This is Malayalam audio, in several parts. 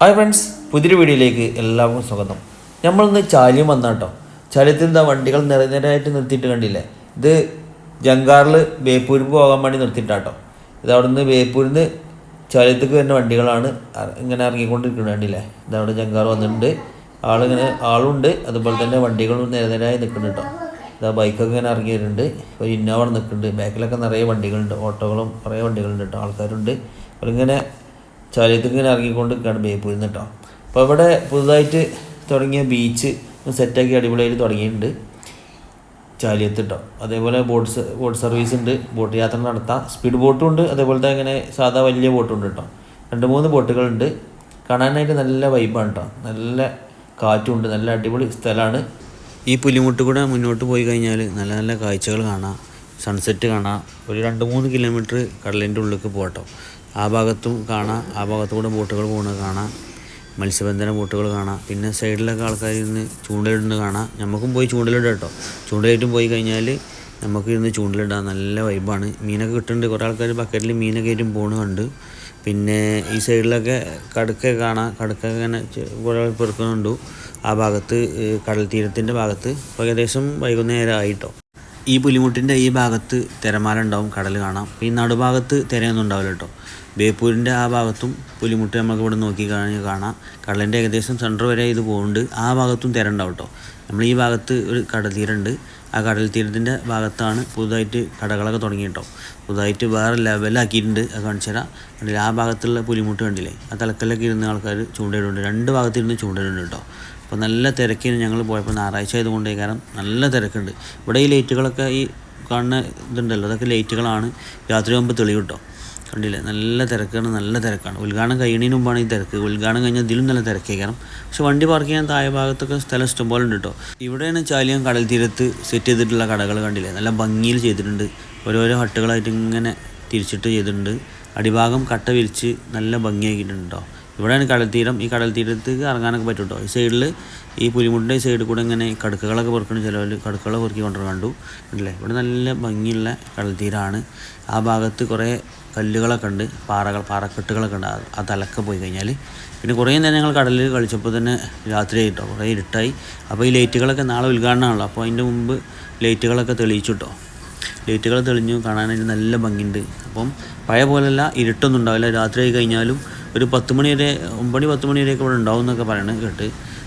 ഹായ് ഫ്രണ്ട്സ് പുതിയൊരു വീഡിയോയിലേക്ക് എല്ലാവർക്കും സ്വാഗതം. നമ്മളിന്ന് ചാലിയം വന്ന കേട്ടോ ചാലിയത്തിൽ എന്താ വണ്ടികൾ നിരനിരയായിട്ട് നിർത്തിയിട്ട് കണ്ടില്ലേ? ഇത് ജങ്കാറിൽ ബേപ്പൂരിക്ക് പോകാൻ വേണ്ടി നിർത്തിയിട്ടാട്ടോ. ഇത് അവിടെ നിന്ന് ബേപ്പൂരിൽ നിന്ന് ചാലിയത്തേക്ക് വരുന്ന വണ്ടികളാണ് ഇങ്ങനെ ഇറങ്ങിക്കൊണ്ടിരിക്കുന്നത് കണ്ടില്ലേ? ഇത് അവിടെ ജങ്കാർ വന്നിട്ടുണ്ട്. ആളിങ്ങനെ ആളുണ്ട്. അതുപോലെ തന്നെ വണ്ടികളും നിരനിരയായി നിൽക്കുന്നുണ്ട് കേട്ടോ. ഇതാ ബൈക്കൊക്കെ ഇങ്ങനെ ഇറങ്ങി വരുന്നുണ്ട്. ഒരു ഇന്നോവ നിൽക്കുന്നുണ്ട്. ബാക്കിലൊക്കെ നിറയെ വണ്ടികളുണ്ട്. ഓട്ടോകളും കുറേ വണ്ടികളുണ്ട് കേട്ടോ. ആൾക്കാരുണ്ട്. അവരിങ്ങനെ ചാലിയത്തേക്ക് ഇങ്ങനെ ഇറങ്ങിക്കൊണ്ട് നിൽക്കുകയാണ് ബേപ്പൂരിൽ നിന്ന് കേട്ടോ. അപ്പോൾ ഇവിടെ പുതുതായിട്ട് തുടങ്ങിയ ബീച്ച് സെറ്റാക്കി അടിപൊളിയായിട്ട് തുടങ്ങിയിട്ടുണ്ട് ചാലിയത്ത് കേട്ടോ. അതേപോലെ ബോട്ട് ബോട്ട് സർവീസ് ഉണ്ട് ബോട്ട് യാത്ര നടത്താം. സ്പീഡ് ബോട്ടും ഉണ്ട് അതേപോലത്തെ അങ്ങനെ സാധാ വലിയ ബോട്ടും ഉണ്ട് കേട്ടോ. രണ്ട് മൂന്ന് ബോട്ടുകളുണ്ട് കാണാനായിട്ട് നല്ല വൈബാണ് കേട്ടോ. നല്ല കാറ്റുണ്ട് നല്ല അടിപൊളി സ്ഥലമാണ്. ഈ പുലിമുട്ട് കൂടെ മുന്നോട്ട് പോയി കഴിഞ്ഞാൽ നല്ല നല്ല കാഴ്ചകൾ കാണാം. സൺസെറ്റ് കാണാം. ഒരു രണ്ട് മൂന്ന് കിലോമീറ്റർ കടലിന്റെ ഉള്ളിലേക്ക് പോകട്ടോ ആ ഭാഗത്തും കാണാം. ആ ഭാഗത്തുകൂടെ ബോട്ടുകൾ പോകുന്നത് കാണാം. മത്സ്യബന്ധന ബോട്ടുകൾ കാണാം. പിന്നെ സൈഡിലൊക്കെ ആൾക്കാർ ഇരുന്ന് ചൂണ്ടലിടുന്നത് കാണാം. നമുക്കും പോയി ചൂണ്ടലിടാം കേട്ടോ. ചൂണ്ടലായിട്ടും പോയി കഴിഞ്ഞാൽ നമുക്ക് ഇരുന്ന് ചൂണ്ടലിടാം. നല്ല വൈബാണ് മീനൊക്കെ കിട്ടുന്നുണ്ട്. കുറേ ആൾക്കാർ ബക്കറ്റിൽ മീനൊക്കെ ആയിട്ടും പോകുന്നത് കണ്ട്. പിന്നെ ഈ സൈഡിലൊക്കെ കടുക്ക കാണാം. കടുക്ക ഇങ്ങനെ കുറേ പെറുക്കുന്നുണ്ട്. ആ ഭാഗത്ത് കടൽ തീരത്തിന്റെ ഭാഗത്ത്. ഏകദേശം വൈകുന്നേരം ആയിട്ടോ ഈ പുലിമുട്ടിന്റെ ഈ ഭാഗത്ത് തിരമാല ഉണ്ടാവും കടൽ കാണാം. ഈ നടുഭാഗത്ത് തിരയൊന്നും ഉണ്ടാവില്ല കേട്ടോ. ബേപ്പൂരിന്റെ ആ ഭാഗത്തും പുലിമുട്ട് നമുക്ക് ഇവിടെ നോക്കി കഴിഞ്ഞാൽ കാണാം. കടലിന്റെ ഏകദേശം സെന്റർ വരെ ഇത് പോകുന്നുണ്ട് ആ ഭാഗത്തും തിര ഉണ്ടാവും കേട്ടോ. നമ്മൾ ഈ ഭാഗത്ത് ഒരു കടൽ തീരമുണ്ട് ആ കടൽ തീരത്തിന്റെ ഭാഗത്താണ് പുതുതായിട്ട് കടകളൊക്കെ തുടങ്ങി കേട്ടോ പുതുതായിട്ട് വേറെ ലെവലാക്കിയിട്ടുണ്ട് അത് കാണിച്ചു തരാം. കണ്ടില്ല ആ ഭാഗത്തുള്ള പുലിമുട്ട് കണ്ടില്ലേ? ആ തലക്കല്ലൊക്കെ ഇരുന്ന ആൾക്കാർ ചൂണ്ടയിടുന്നുണ്ട്. രണ്ട് ഭാഗത്തിരുന്ന് ചൂണ്ടയിടുന്നുണ്ട് കേട്ടോ. അപ്പോൾ നല്ല തിരക്കിന് ഞങ്ങൾ പോയപ്പോൾ ഞായറാഴ്ച ആയതുകൊണ്ട് കാരണം നല്ല തിരക്കുണ്ട്. ഇവിടെ ഈ ലൈറ്റുകളൊക്കെ ഈ കാണുന്ന ഇതുണ്ടല്ലോ അതൊക്കെ ലൈറ്റുകളാണ്. രാത്രി ആകുമ്പോൾ തെളി കിട്ടും കണ്ടില്ലേ? നല്ല തിരക്കാണ് നല്ല തിരക്കാണ്. ഉദ്ഘാടനം കഴിയണതിന് മുമ്പാണ് ഈ തിരക്ക്. ഉദ്ഘാടനം കഴിഞ്ഞാൽ ഇതിലും നല്ല തിരക്കേക്കണം പക്ഷെ വണ്ടി പാർക്ക് ചെയ്യാൻ താഴെ ഭാഗത്തൊക്കെ സ്ഥലം ഇഷ്ടംപോലെ ഉണ്ട് കേട്ടോ ഇവിടെയാണ് ചാലിയം കടൽ തീരത്ത് സെറ്റ് ചെയ്തിട്ടുള്ള കടകൾ കണ്ടില്ലേ? നല്ല ഭംഗിയിൽ ചെയ്തിട്ടുണ്ട്. ഓരോരോ ഹട്ടുകളായിട്ട് ഇങ്ങനെ തിരിച്ചിട്ട് ചെയ്തിട്ടുണ്ട്. അടിഭാഗം കട്ട വിരിച്ച് നല്ല ഭംഗിയാക്കിയിട്ടുണ്ട് കേട്ടോ ഇവിടെയാണ് കടൽ തീരം. ഈ കടൽ തീരത്തേക്ക് ഇറങ്ങാനൊക്കെ പറ്റും കേട്ടോ ഈ സൈഡിൽ ഈ പുലിമുട്ടിന്റെ സൈഡിൽ കൂടെ ഇങ്ങനെ ഈ കടുക്കകളൊക്കെ പെറുക്കുന്ന ചിലവർ കടുക്കളെ പെറുക്കി കൊണ്ടു കണ്ടു. ഉണ്ടല്ലേ ഇവിടെ നല്ല ഭംഗിയുള്ള കടൽ തീരമാണ് ആ ഭാഗത്ത് കുറേ കല്ലുകളൊക്കെ ഉണ്ട്. പാറകൾ പാറക്കെട്ടുകളൊക്കെ ഉണ്ട്. ആ- തലക്കെ പോയി കഴിഞ്ഞാൽ പിന്നെ കുറേ നേരം ഞങ്ങൾ കടലിൽ കളിച്ചപ്പോൾ തന്നെ രാത്രി ആയിട്ടോ കുറേ ഇരുട്ടായി. അപ്പോൾ ഈ ലൈറ്റുകളൊക്കെ നാളെ ഉദ്ഘാടനമാണല്ലോ. അപ്പോൾ അതിന്റെ മുമ്പ് ലൈറ്റുകളൊക്കെ തെളിയിച്ചു കേട്ടോ ലൈറ്റുകൾ തെളിഞ്ഞു കാണാനായിട്ട് നല്ല ഭംഗിയുണ്ട്. അപ്പം പഴയ പോലെയല്ല ഇരുട്ടൊന്നും ഉണ്ടാവില്ല. രാത്രി ആയി കഴിഞ്ഞാലും ഒരു പത്ത് മണി വരെ ഒമ്പണി പത്ത് മണി വരെയൊക്കെ ഇവിടെ ഉണ്ടാവും എന്നൊക്കെ പറയണത് കേട്ട്.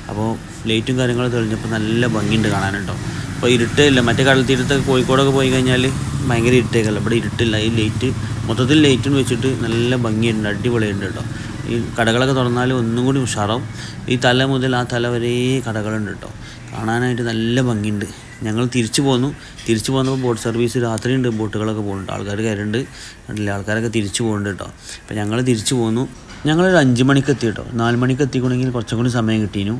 അപ്പോൾ ലൈറ്റും കാര്യങ്ങളും തെളിഞ്ഞപ്പോൾ നല്ല ഭംഗിയുണ്ട് കാണാനുണ്ടോ അപ്പോൾ ഇരുട്ടില്ല. മറ്റേ കടൽ തീരത്തൊക്കെ കോഴിക്കോടൊക്കെ പോയി കഴിഞ്ഞാൽ ഭയങ്കര ഇരുട്ടേക്കല്ല ഇവിടെ ഇരുട്ടില്ല. ഈ ലൈറ്റ് മൊത്തത്തിൽ ലൈറ്റും വെച്ചിട്ട് നല്ല ഭംഗിയുണ്ട്. അടിപൊളിയുണ്ട് കേട്ടോ. ഈ കടകളൊക്കെ തുറന്നാൽ ഒന്നും കൂടി ഉഷാറാവും. ഈ തല മുതൽ ആ തല വരെ കടകളുണ്ട് കേട്ടോ. കാണാനായിട്ട് നല്ല ഭംഗിയുണ്ട്. ഞങ്ങൾ തിരിച്ചു പോന്നു. തിരിച്ചു പോകുന്നപ്പോൾ ബോട്ട് സർവീസ് രാത്രി ഉണ്ട് ബോട്ടുകളൊക്കെ പോകുന്നുണ്ട്. ആൾക്കാർ കയറുണ്ട്. കണ്ടില്ല ആൾക്കാരൊക്കെ തിരിച്ചു പോകുന്നുണ്ട് കേട്ടോ. അപ്പോൾ ഞങ്ങൾ തിരിച്ചു പോന്നു. ഞങ്ങളൊരു അഞ്ച് മണിക്ക് എത്തി കേട്ടോ നാല് മണിക്ക് എത്തിക്കണമെങ്കിൽ കുറച്ചും കൂടി സമയം കിട്ടിയിരുന്നു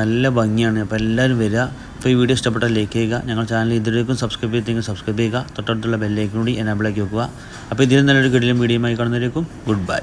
നല്ല ഭംഗിയാണ്. അപ്പോൾ എല്ലാവരും വരിക അപ്പോൾ ഈ വീഡിയോ ഇഷ്ടപ്പെട്ടാൽ ലൈക്ക് ചെയ്യുക. ഞങ്ങൾ ചാനൽ ഇതിലേക്കും സബ്സ്ക്രൈബ് ചെയ്തെങ്കിൽ സബ്സ്ക്രൈബ് ചെയ്യുക. തൊട്ടടുത്തുള്ള ബെല്ലേക്കും കൂടി എനാബിളാക്കി വെക്കുക. അപ്പോൾ ഇതിലും നല്ലൊരു കിടിലും ആയി കാണുന്നവരേക്കും ഗുഡ് ബൈ